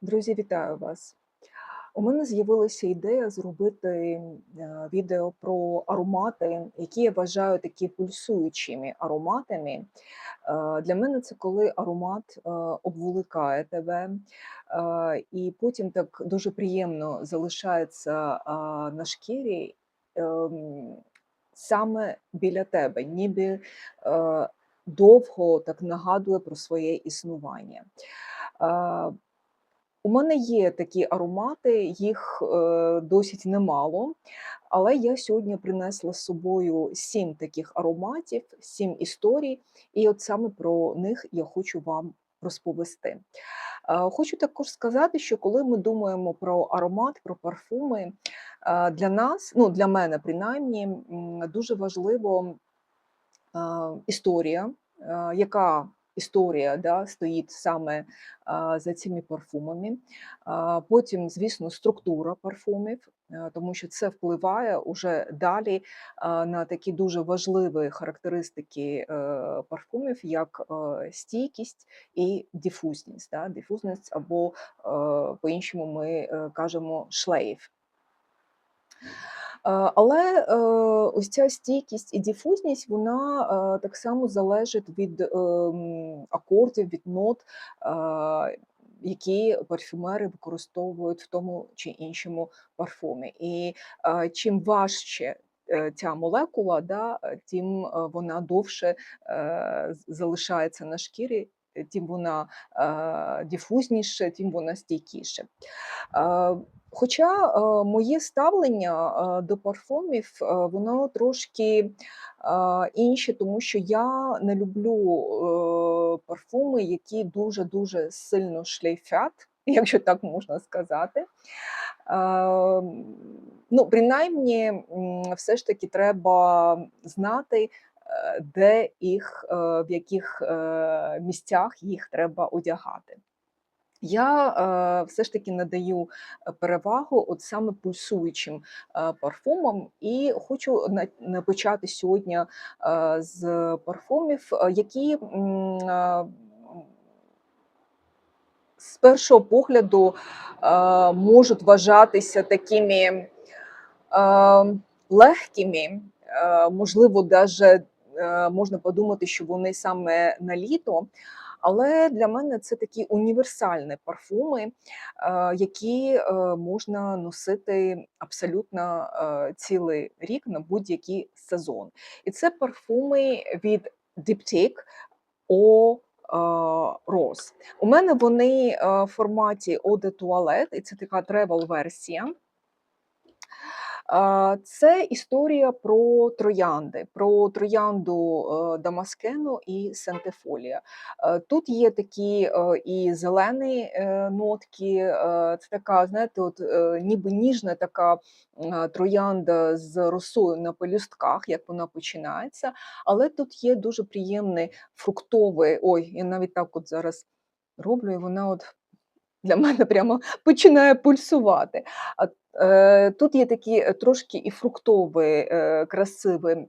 Друзі, вітаю вас! У мене з'явилася ідея зробити е, відео про аромати, які я вважаю такі пульсуючими ароматами. Е, Для мене це коли аромат е, обволікає тебе, і потім так дуже приємно залишається на шкірі ем, саме біля тебе, ніби довго так нагадує про своє існування. У мене є такі аромати, їх е, досить немало, але я сьогодні принесла з собою сім таких ароматів, сім історій, і от саме про них я хочу вам розповісти. Е, Хочу також сказати, що коли ми думаємо про аромат, про парфуми, е, для нас, ну для мене принаймні, дуже важливо е, історія, яка історія да, стоїть саме за цими парфумами. Потім, звісно, структура парфумів, тому що це впливає уже далі на такі дуже важливі характеристики е, парфумів, як е, стійкість і дифузність. Да? Дифузність або е, по-іншому ми кажемо шлейф. Е, Але е, ось ця стійкість і дифузність, вона е, так само залежить від ем, акордів, від нот, які парфюмери використовують в тому чи іншому парфумі. І чим важче ця молекула, да, тим вона довше е, залишається на шкірі, тим вона дифузніше, тим вона стійкіше. Хоча моє ставлення до парфумів, воно трошки інше, тому що я не люблю е, парфуми, які дуже-дуже сильно шлейфять, якщо так можна сказати. Ну, принаймні, все ж таки треба знати, де їх, е, в яких е, місцях їх треба одягати. Я е, все ж таки надаю е, перевагу от саме пульсуючим е, парфумам, і хочу почати сьогодні е, з парфумів, е, які е, з першого погляду е, можуть вважатися такими е, легкими, е, можливо, навіть можна подумати, що вони саме на літо. Але для мене це такі універсальні парфуми, е, які е, можна носити абсолютно е, цілий рік на будь-який сезон. І це парфуми від Diptyque е, Rose. У мене вони е, в форматі Eau de Toilette, і це така тревел-версія. Це історія про троянди, про троянду е, Дамаскену і Сентефолія. Е, Тут є такі е, і зелені нотки, це така, знаєте, от, ніби ніжна така троянда з росою на пелюстках, як вона починається, але тут є дуже приємний фруктовий. Ой, я навіть так от зараз роблю, і вона от для мене прямо починає пульсувати. Е, Тут є такі е, трошки і фруктові, е, красиві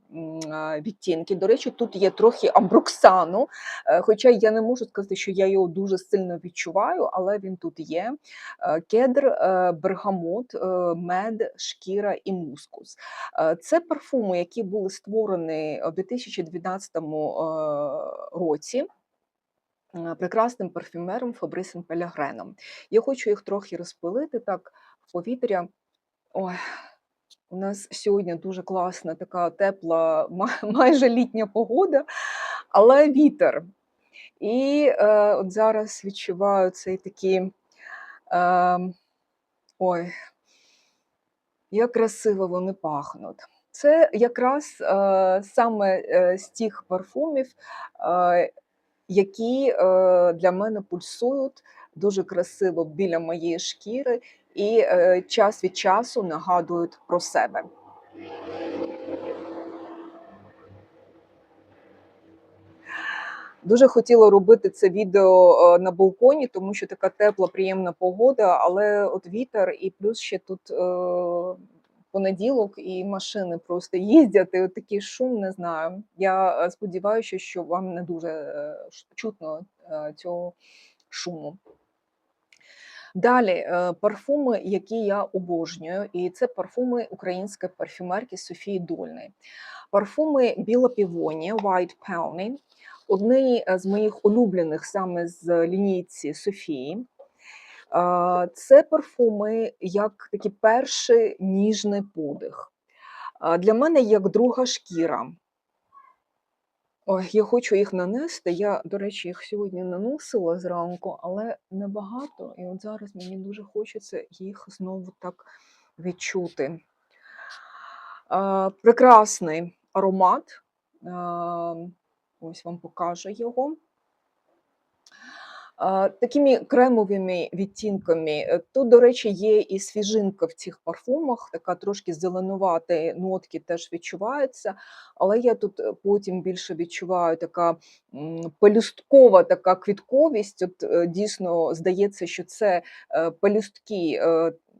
відтінки. До речі, тут є трохи амброксану, е, хоча я не можу сказати, що я його дуже сильно відчуваю, але він тут є. Е, Кедр, е, бергамот, мед, шкіра і мускус. Це парфуми, які були створені у 2012 е, році прекрасним парфюмером Фабрисом Пелягреном. Я хочу їх трохи розпилити так повітря. Ой, у нас сьогодні дуже класна, така тепла, майже літня погода, але вітер. І е, от зараз відчуваю цей такий. Е, ой, як красиво вони пахнуть. Це якраз е, саме е, з тих парфумів, е, які е, для мене пульсують дуже красиво біля моєї шкіри і е, час від часу нагадують про себе. Дуже хотіла робити це відео е, на балконі, тому що така тепла, приємна погода, але от вітер, і плюс ще тут е, понеділок, і машини просто їздять, і от такий шум, не знаю. Я е, сподіваюся, що вам не дуже чутно цього шуму. Далі, е, парфуми, які я обожнюю, і це парфуми української парфюмерки Софії Дольної. Парфуми Біла Півонія White Peony, одні з моїх улюблених саме з лінійці Софії. Е, Це парфуми як такий перший ніжний подих. Е, Для мене як друга шкіра. Я хочу їх нанести. Я, до речі, їх сьогодні наносила зранку, але небагато. І от зараз мені дуже хочеться їх знову так відчути. Прекрасний аромат. Ось вам покажу його. Такими кремовими відтінками. Е, Тут, до речі, є і свіжинка в цих парфумах, така трошки зеленувата нотки теж відчуваються, але я тут е, потім більше відчуваю така пелюсткова така квітковість. От е, дійсно здається, що це пелюстки.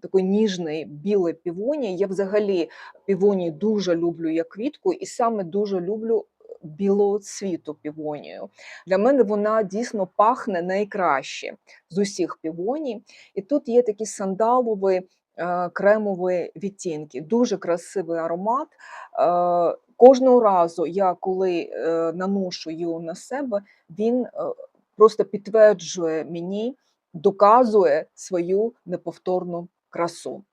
Такої ніжної білої півонії. Я взагалі півонії дуже люблю як квітку, і саме дуже люблю білого цвіту півонію. Для мене вона дійсно пахне найкраще з усіх півоній. І тут є такі сандалові е, кремові відтінки. Дуже красивий аромат. Е, Кожного разу я коли е, наношу його на себе, він просто підтверджує мені, доказує свою неповторну красу.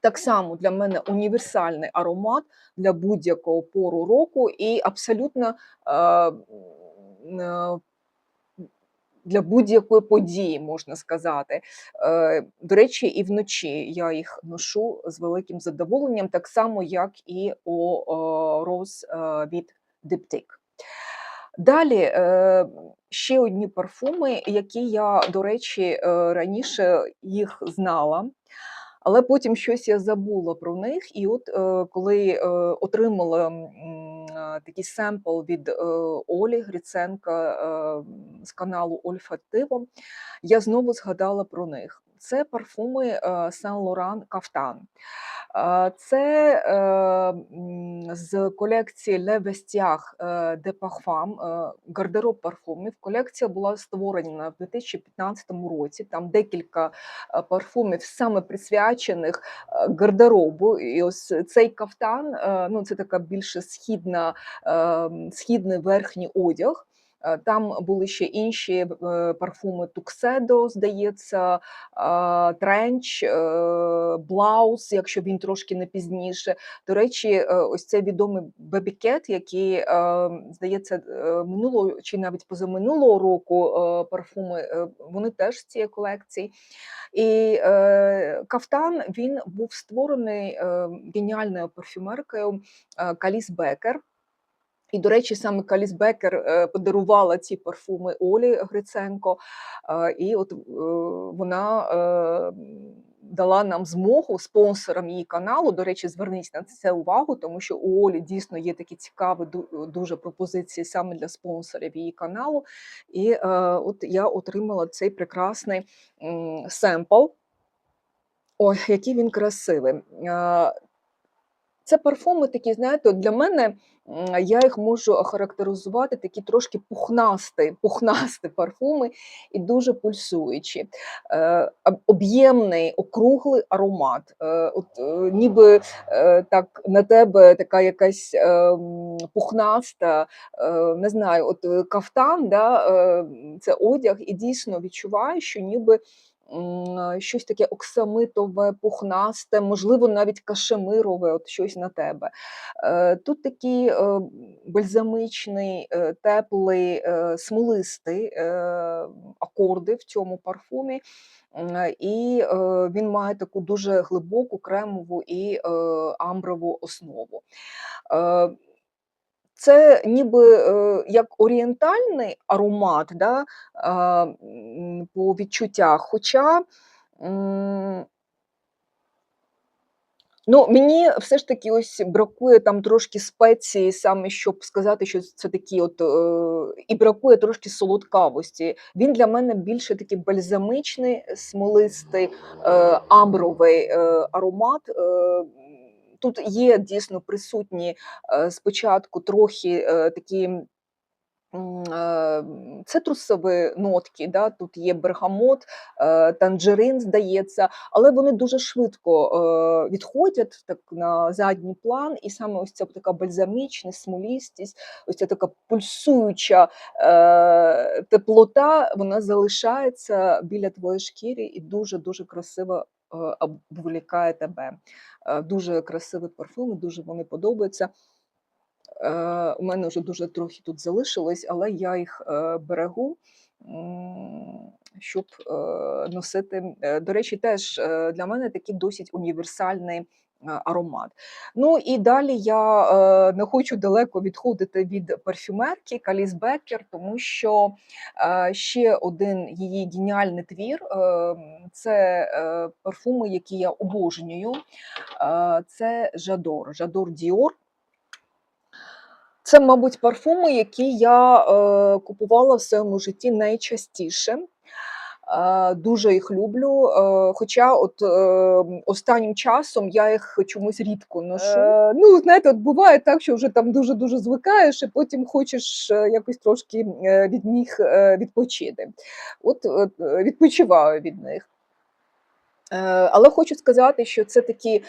Так само для мене універсальний аромат для будь-якого пору року і абсолютно е, е, для будь-якої події, можна сказати. Е, До речі, і вночі я їх ношу з великим задоволенням, так само, як і у Роз від Diptyque. Далі ще одні парфуми, які я, до речі, раніше їх знала. Але потім щось я забула про них. І от е, коли е, отримала е, такий семпл від Олі Гриценка з каналу Ольфативо, я знову згадала про них. Це парфуми Сен Лоран Кафтан. Це е, з колекції Le Vestiaire е, de Parfum, гардероб парфумів. Колекція була створена в 2015 році. Там декілька е, парфумів саме присвячених гардеробу. І ось цей кафтан, ну це така більше східна, східний верхній одяг. Е, Там були ще інші е, парфуми Тукседо, здається, е, тренч, блаус, якщо він трошки не пізніше. До речі, ось цей відомий бебікет, який, здається, минулого чи навіть позаминулого року парфуми, вони теж з цієї колекції. І кафтан він був створений геніальною парфюмеркою Каліс Бекер. І, до речі, саме Каліс Бекер е, подарувала ці парфуми Олі Гриценко, е, і от е, вона дала нам змогу спонсорам її каналу. До речі, зверніть на це увагу, тому що у Олі дійсно є такі цікаві дуже пропозиції саме для спонсорів її каналу. І от я отримала цей прекрасний семпл. Ой, який він красивий. Це парфуми такі, знаєте, для мене я їх можу охарактеризувати такі трошки пухнасті, пухнасті парфуми і дуже пульсуючі. Е, Об'ємний, округлий аромат. Е, От е, ніби так на тебе така якась е, пухнаста, не знаю, от кафтан, да, це одяг, і дійсно відчуваю, що ніби щось таке оксамитове, пухнасте, можливо, навіть кашемирове, от щось на тебе. Е, Тут такий е, бальзамичний, е, теплий, смолистий акорди в цьому парфумі. І він має таку дуже глибоку кремову і амброву основу. Це ніби е, як орієнтальний аромат да, по відчуттях, хоча ну, мені все ж таки ось бракує там трошки спеції, саме щоб сказати, що це такі от е, і бракує трошки солодкавості. Він для мене більше такий бальзамичний, смолистий, е, амбровий е, аромат. Тут є дійсно присутні е, спочатку трохи е, такі е, цитрусові нотки, да, тут є бергамот, танжерин, здається, але вони дуже швидко відходять так на задній план, і саме ось ця така бальзамічність, смолістість, ось ця така пульсуюча теплота, вона залишається біля твоєї шкіри і дуже-дуже красиво е, обволікає тебе. Е, дуже красиві парфуми, дуже вони подобаються. Е, у мене вже дуже трохи тут залишилось, але я їх е, берегу, щоб е, носити. Е, До речі, теж е, для мене такий досить універсальний. Е, Аромат. Ну і далі я е, не хочу далеко відходити від парфюмерки Каліс Беккер, тому що е, ще один її геніальний твір це парфуми, які я обожнюю. Це Жадор, Жадор Діор. Це, мабуть, парфуми, які я е, купувала в своєму житті найчастіше. Е, дуже їх люблю. Е, хоча, от е, останнім часом я їх чомусь рідко ношу. Е, ну, знаєте, от буває так, що вже там дуже дуже звикаєш, і потім хочеш якось трошки від них відпочити. От, відпочиваю від них. Але хочу сказати, що це такі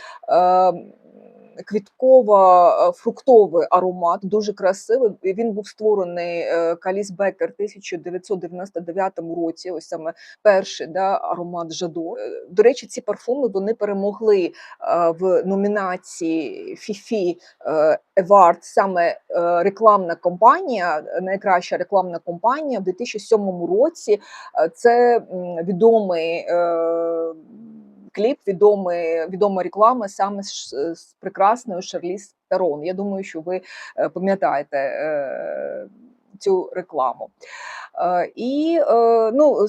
квітково-фруктовий аромат, дуже красивий. Він був створений е, Каліс Бекер в 1999 році. Ось саме перший да, аромат Жадо. Е, До речі, ці парфуми вони перемогли е, в номінації Фіфі Award, саме е, рекламна компанія, найкраща рекламна компанія в 2007 році. Е, Це відомий е, кліп, відомий, відома реклама саме з, прекрасною Шарліз Терон. Я думаю, що ви е, пам'ятаєте е, цю рекламу. Е, І ну,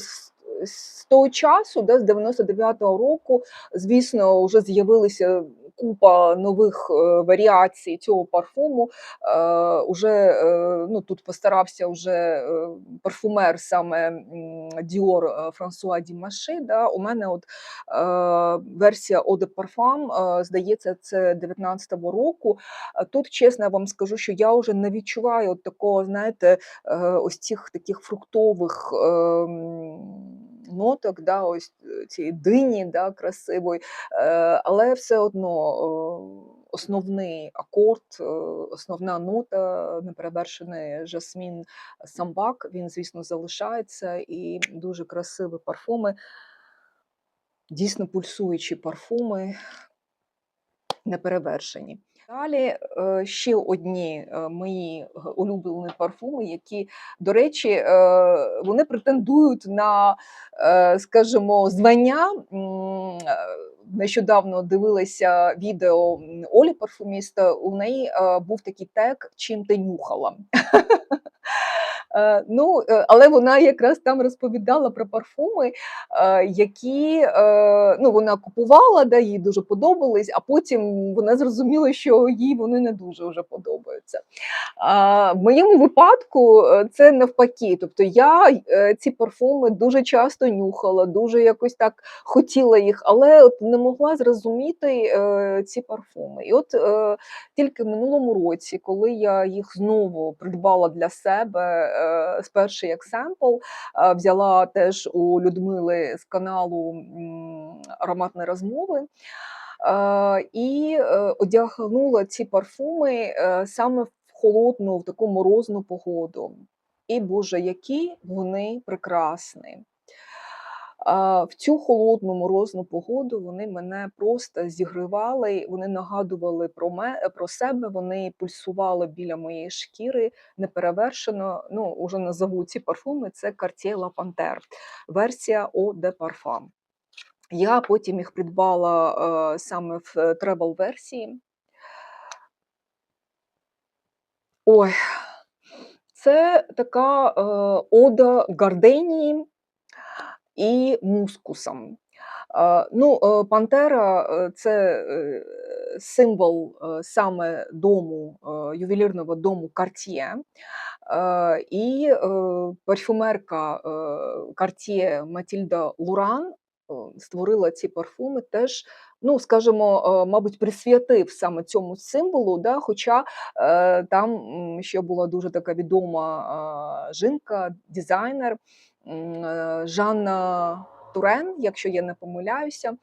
з, того часу, да, з 99-го року, звісно, вже з'явилися купа нових е, варіацій цього парфуму. Е, уже е, ну, тут постарався вже парфумер саме е, Франсуа Дімаши. Да. У мене от версія Eau de Parfum, е, здається, це 19-го року. Тут, чесно, я вам скажу, що я вже не відчуваю от такого, знаєте, ось цих таких фруктових. Ноток, да, ось е, цієї дині да, красивої, е, але все одно е, основний акорд, основна нота, неперевершений жасмін самбак, він, звісно, залишається, і дуже красиві парфуми, дійсно пульсуючі парфуми, неперевершені. Далі е, ще одні е, мої улюблені парфуми, які, до речі, е, вони претендують на, е, скажімо, звання. Е, Нещодавно дивилася відео Олі парфуміста. У неї е, був такий тег Чим ти нюхала. Е, Ну, е, але вона якраз там розповідала про парфуми, е, які ну, вона купувала, да, їй дуже подобались, а потім вона зрозуміла, що їй вони не дуже вже подобаються. В моєму випадку це навпаки. Тобто я ці парфуми дуже часто нюхала, дуже якось так хотіла їх, але от не могла зрозуміти ці парфуми. І от тільки в минулому році, коли я їх знову придбала для себе е, спершу як семпл, е, взяла теж у Людмили з каналу ароматні розмови. Е, І одягнула ці парфуми саме в холодну, в таку морозну погоду. І Боже, які вони прекрасні. В цю холодну морозну погоду вони мене просто зігрівали, вони нагадували про ме, про себе, вони пульсували біля моєї шкіри неперевершено. Ну, уже назову ці парфуми. Це Cartier La Panthère, версія Eau de Parfum. Я потім їх придбала е, саме в тревел версії. Ой, це така е, ода гарденії і мускусам. Е, ну, е, Пантера е, це е, символ саме дому, ювелірного дому Cartier. І парфюмерка Cartier Матільда Луран створила ці парфуми, теж, ну, скажімо, мабуть, присвятив саме цьому символу, да, хоча там ще була дуже така відома жінка, дизайнер Жанна Турен, якщо я не помиляюся, е,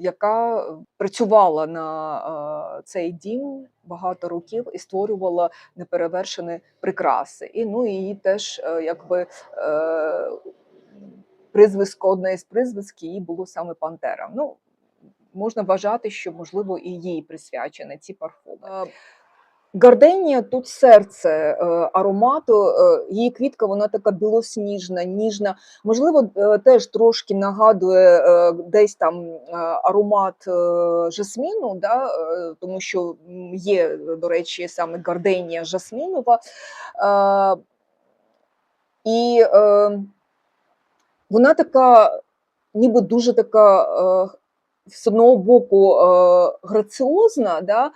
яка працювала на е, цей дім багато років і створювала неперевершені прикраси. І ну її теж е, якби е, одне із прізвиськ її було саме Пантера. Ну, можна вважати, що можливо і їй присвячені ці парфуми. Гарденія тут серце е, аромату. е, Її квітка вона така білосніжна, ніжна. Можливо, е, теж трошки нагадує десь там аромат жасміну, да, тому що є, до речі, саме гарденія жасмінова. І вона така, ніби дуже така. З одного боку е, граціозна, да,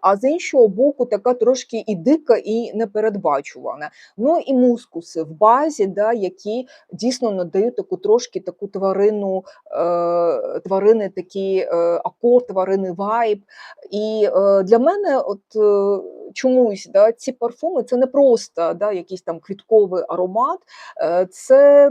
а з іншого боку, така трошки і дика, і непередбачувана. Ну і мускуси в базі, да, які дійсно надають таку трошки таку тварину, е, тварини, такий е, акорд, тварини вайб. І е, для мене, от чомусь, да, ці парфуми це не просто да, якийсь там квітковий аромат, це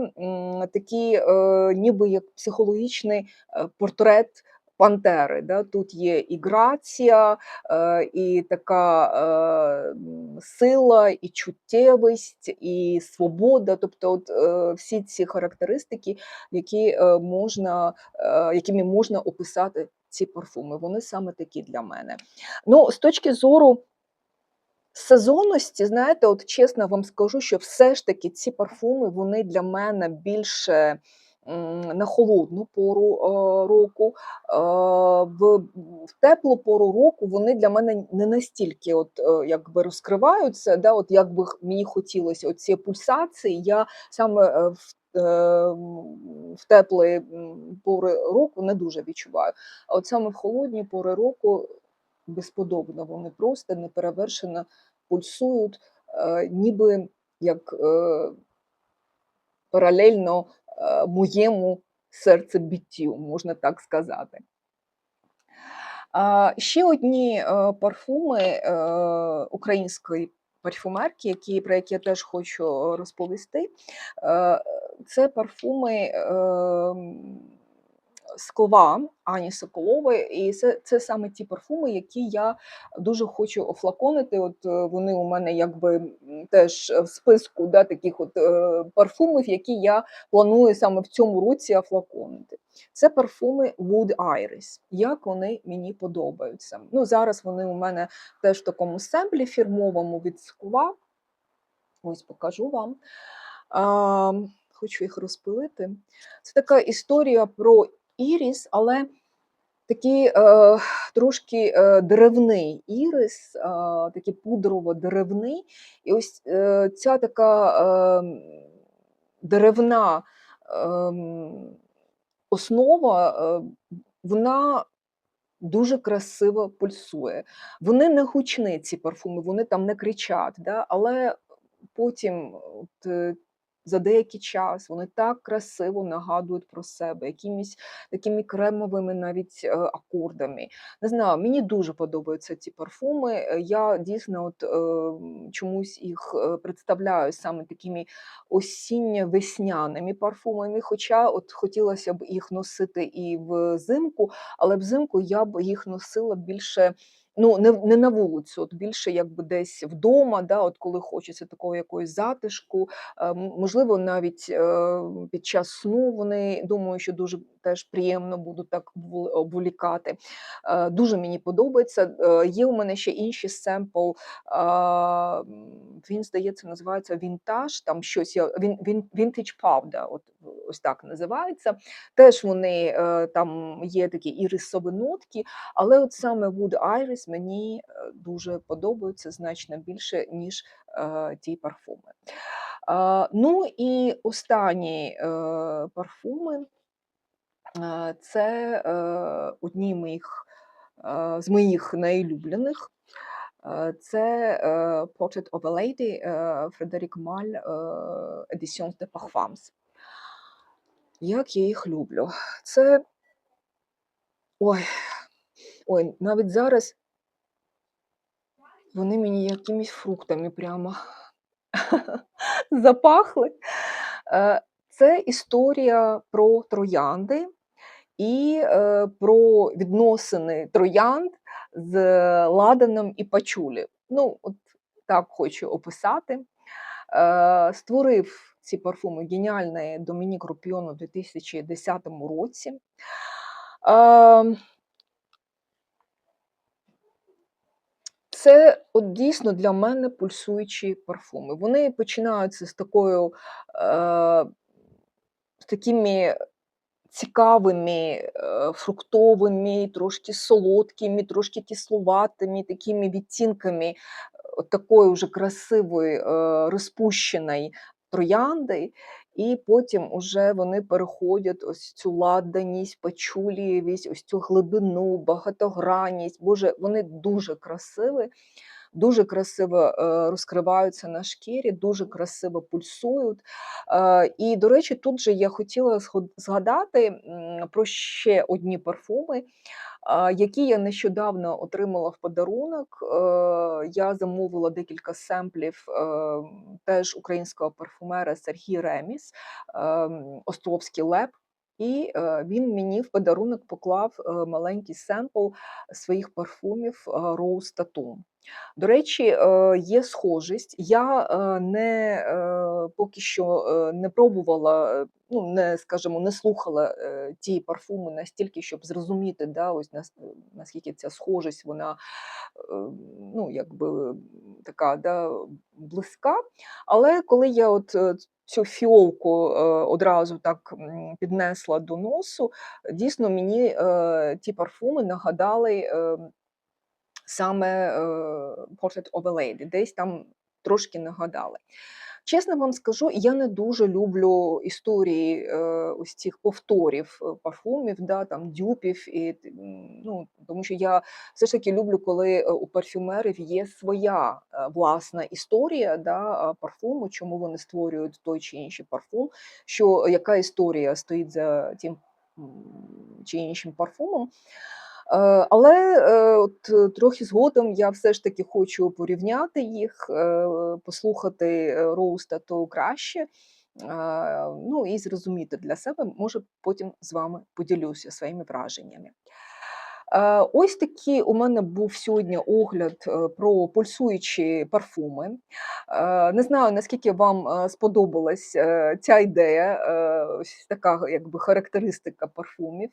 е, ніби як психологічний е, портрет пантери. Да? Тут є і грація, е, і така е, сила, і чуттєвість, і свобода. Тобто, от, е, всі ці характеристики, які, можна, якими можна описати ці парфуми. Вони саме такі для мене. Ну, з точки зору сезонності, знаєте, от чесно вам скажу, що все ж таки ці парфуми вони для мене більше на холодну пору е, року. Е, в, теплу пору року вони для мене не настільки от, е, якби розкриваються. Да, от як би мені хотілося оці пульсації, я саме в в теплі пори року не дуже відчуваю. А от саме в холодні пори року безподобно, вони просто неперевершено пульсують, ніби як паралельно е, моєму серцебіттю, можна так сказати. Ще одні е, парфуми е, української парфумерки, які, про які я теж хочу розповісти. Це парфуми скла Ані Соколової, і це, це саме ті парфуми, які я дуже хочу офлаконити. От е, вони у мене якби теж в списку да, таких от е, парфумів, які я планую саме в цьому році офлаконити. Це парфуми Wood Iris. Як вони мені подобаються. Ну, зараз вони у мене теж в такому семплі фірмовому від скла. Ось покажу вам. А, хочу їх розпилити. Це така історія про іріс, але такий е, трошки е, деревний ірис, е, такий пудрово-деревний. І ось е, ця така е, деревна ем, основа, е, вона дуже красиво пульсує. Вони не гучні, ці парфуми, вони там не кричать, да? але потім от, е, за деякий час вони так красиво нагадують про себе, якимись такими кремовими навіть е, акордами. Не знаю, мені дуже подобаються ці парфуми. Е, Я дійсно от, е, чомусь їх е, представляю саме такими осінньо-весняними парфумами. Хоча от хотілося б їх носити і взимку, але взимку я б їх носила більше. Ну, не, не на вулицю, от більше якби десь вдома, да, от коли хочеться такого якогось затишку, е, можливо, навіть е, під час сну вони думаю, що дуже теж приємно будуть так обволікати. Е, Дуже мені подобається. Є у мене ще інший семпл. Він, здається, називається Вінтаж. Там щось я він, він, Vintage Powder, от ось так називається. Теж вони там є такі ірисові нотки, але от саме Wood Iris мені е, дуже подобаються значно більше, ніж е, ті парфуми. Ну і останні е, парфуми це одні моїх, з моїх найулюблених. Е, Це Portrait of a Lady Фредерік Маль Editions de Parfums. Як я їх люблю. Це ой, ой, навіть зараз вони мені якимись фруктами прямо запахли. Е, Це історія про троянди і е, про відносини троянд з ладаном і пачулі. Ну, от так хочу описати. Е, Створив ці парфуми геніальний Домінік Рупіон у 2010 році. Це от дійсно для мене пульсуючі парфуми. Вони починаються з такою, е, з такими цікавими, е, фруктовими, трошки солодкими, трошки кисловатими, такими відтінками от такої вже красивої, е, розпущеної троянди. І потім уже вони переходять ось цю ладаність, пачулієвість, ось цю глибину, багатогранність. Боже, вони дуже красиві, дуже красиво е, розкриваються на шкірі, дуже красиво пульсують. Е, І, до речі, тут же я хотіла згадати про ще одні парфуми, які я нещодавно отримала в подарунок. Е, Я замовила декілька семплів е, теж українського парфумера Сергій Реміс, ем, Островський леп. І е, він мені в подарунок поклав е, маленький семпл своїх парфумів е, Rose Tattoo. До речі, е, є схожість. Я не поки що не пробувала, ну не скажімо, не слухала ті парфуми настільки, щоб зрозуміти, да, ось наскільки ця схожість, вона ну, якби така да, близька. Але коли я от цю фіолку е, одразу так піднесла до носу, дійсно мені е, ті парфуми нагадали. е, саме е, Portrait of a Lady, десь там трошки нагадали. Чесно вам скажу, я не дуже люблю історії е, ось цих повторів е, парфумів, да, там, дюпів, і, ну, тому що я все ж таки люблю, коли е, у парфюмерів є своя власна історія да, парфуму, чому вони створюють той чи інший парфум, що яка історія стоїть за тим чи іншим парфумом. Е, Але е, от трохи згодом я все ж таки хочу порівняти їх, е, послухати Роуста то краще. Ну і зрозуміти для себе, може потім з вами поділюся своїми враженнями. Ось такий у мене був сьогодні огляд про пульсуючі парфуми. Не знаю, наскільки вам сподобалась ця ідея, така якби характеристика парфумів.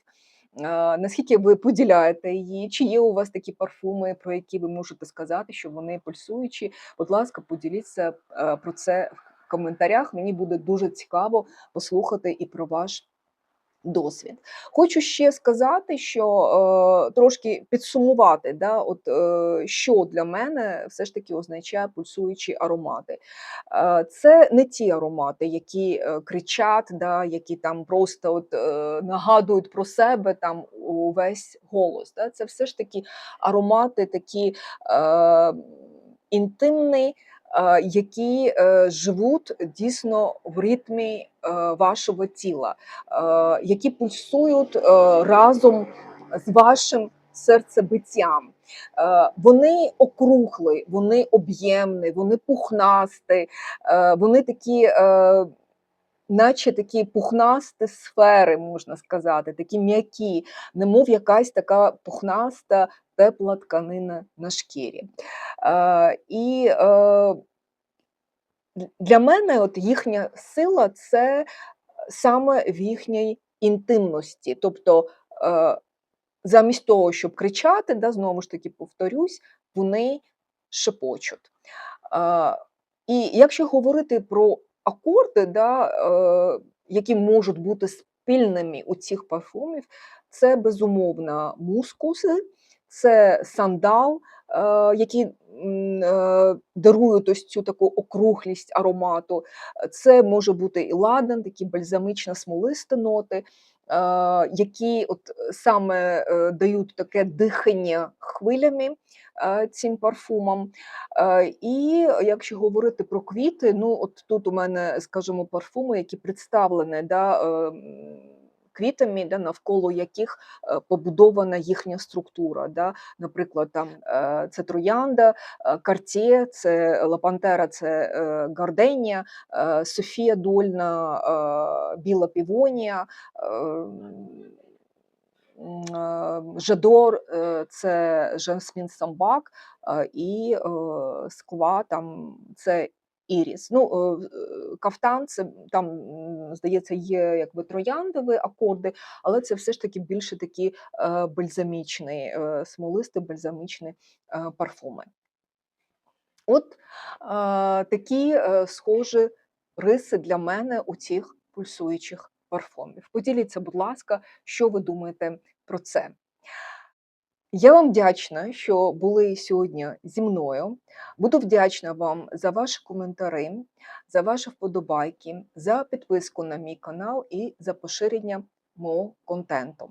Наскільки ви поділяєте її? Чи є у вас такі парфуми, про які ви можете сказати, що вони пульсуючі? Будь ласка, поділіться е, про це в коментарях. Мені буде дуже цікаво послухати і про ваш досвід. Хочу ще сказати, що е, трошки підсумувати, да, от, е, що для мене все ж таки означає пульсуючі аромати. Е, це не ті аромати, які е, кричать, да, які там просто от, е, нагадують про себе там увесь голос. Да. Це все ж таки аромати такі е, інтимні, е, які е, живуть дійсно в ритмі е, вашого тіла, е, які пульсують е, разом з вашим серцебиттям. Е, Вони округли, вони об'ємні, вони пухнасті, е, вони такі. е, Наче такі пухнасті сфери, можна сказати, такі м'які, немов якась така пухнаста, тепла тканина на шкірі. Е, і е, для мене от їхня сила це саме в їхній інтимності. Тобто, е, замість того, щоб кричати, да, знову ж таки повторюсь, вони шепочуть. І якщо говорити про акорди, да, які можуть бути спільними у цих парфумів, це безумовно мускуси, це сандал, е, які е, дарують ось цю таку округлість аромату. Це може бути і ладан, такі бальзамично смолисті ноти, е, які от саме дають таке дихання хвилями цим парфумам. І якщо говорити про квіти, ну от тут у мене, скажімо, парфуми, які представлені да, квітами, да, навколо яких е, побудована їхня структура. Да. Наприклад, там е, це троянда, е, Картє, це Лапантера, це Гарденія, Софія Дольна, Біла Півонія. Жадор це Жасмін Самбак, і скла там це іріс. Ну, е, е, кафтан це там, здається, є якби трояндові акорди, але це все ж таки більше такі е, бальзамічні, е, смолисті бальзамічні е, парфуми. От е, такі е, схожі риси для мене у цих пульсуючих парфумів. Поділіться, будь ласка, що ви думаєте про це. Я вам вдячна, що були сьогодні зі мною. Буду вдячна вам за ваші коментарі, за ваші вподобайки, за підписку на мій канал і за поширення мого контенту.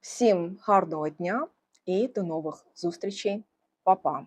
Всім гарного дня і до нових зустрічей. Па-па!